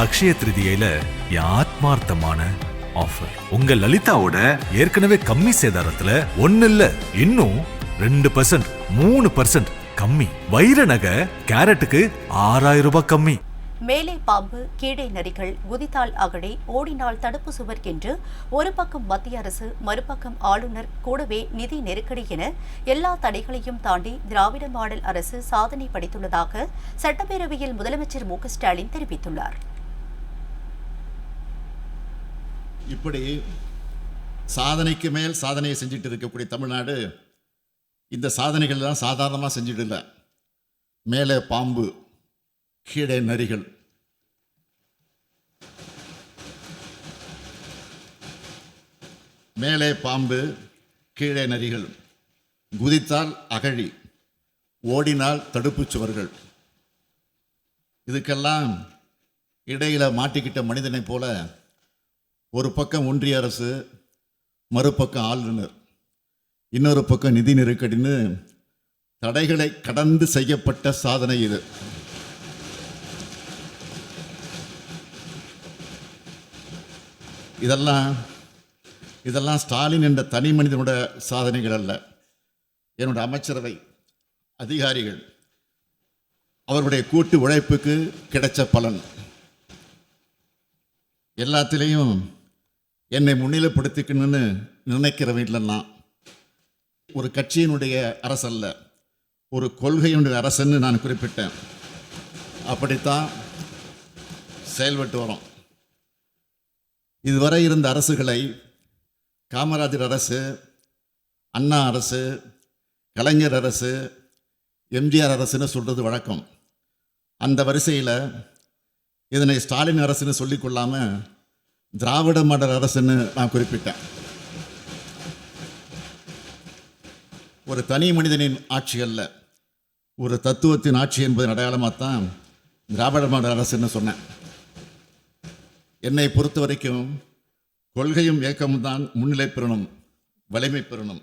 அக்ஷய திருதியில என் ஆத்மார்த்தமான ஆஃபர் உங்க லலிதாவோட ஏற்கனவே கம்மி சேதாரத்துல ஒன்னு இல்ல இன்னும் ரெண்டு பர்சன்ட் மூணு பர்சன்ட் கம்மி. வைர நகை கேரட்டுக்கு ஆறாயிரம் ரூபாய் கம்மி. மேலே பாம்பு கீழே நரிகள் குதித்தால் அகடே ஓடினால் தடுப்பு சுவர் என்று ஒரு பக்கம் மத்திய அரசு மறுபக்கம் ஆளுநர் கூடவே நிதி நெருக்கடி என எல்லா தடைகளையும் தாண்டி திராவிட மாடல் அரசு சாதனை படைத்துள்ளதாக சட்டப்பேரவையில் முதலமைச்சர் மு ஸ்டாலின் தெரிவித்துள்ளார். இப்படி சாதனைக்கு மேல் சாதனையை செஞ்சுட்டு இருக்கக்கூடிய தமிழ்நாடு இந்த சாதனைகள் எல்லாம் சாதாரணமாக செஞ்சுட்டு இல்லை. மேலே பாம்பு கீழே நரிகள். மேலே பாம்பு கீழே நரிகள். குதித்தால் அகழி ஓடினால் தடுப்புச் சுவர்கள். இதுக்கெல்லாம் இடையில் மாட்டிக்கிட்ட மனிதனைப் போல ஒரு பக்கம் ஒன்றிய அரசு மறுபக்கம் ஆளுநர். இன்னொரு பக்கம் நிதி நெருக்கடின்னு தடைகளை கடந்து செய்யப்பட்ட சாதனை இது. இதெல்லாம் இதெல்லாம் ஸ்டாலின் என்ற தனி மனிதனோட சாதனைகள் அல்ல. என்னோட அமைச்சரவை அதிகாரிகள் அவருடைய கூட்டு உழைப்புக்கு கிடைச்ச பலன். எல்லாத்திலையும் என்னை முன்னிலைப்படுத்திக்கணும்னு நினைக்கிறவன் இல்லைன்னா ஒரு கட்சியினுடைய அரசல்ல ஒரு கொள்கையினுடைய அரசன்னு நான் குறிப்பிட்டேன். அப்படித்தான் செயல்பட்டு வரோம். இதுவரை இருந்த அரசுகளை காமராஜர் அரசு அண்ணா அரசு கலைஞர் அரசு எம்ஜிஆர் அரசுன்னு சொல்கிறது வழக்கம். அந்த வரிசையில் இதனை ஸ்டாலின் அரசுன்னு சொல்லிக்கொள்ளாமல் திராவிட மாடல் அரசுன்னு நான் குறிப்பிட்டேன். ஒரு தனி மனிதனின் ஆட்சி அல்ல ஒரு தத்துவத்தின் ஆட்சி என்பதன் அடையாளமாக தான் திராவிட மாடல் அரசுன்னு சொன்னேன். என்னை பொறுத்த வரைக்கும் கொள்கையும் இயக்கமும் தான் முன்னிலை பெறணும் வலிமை பெறணும்.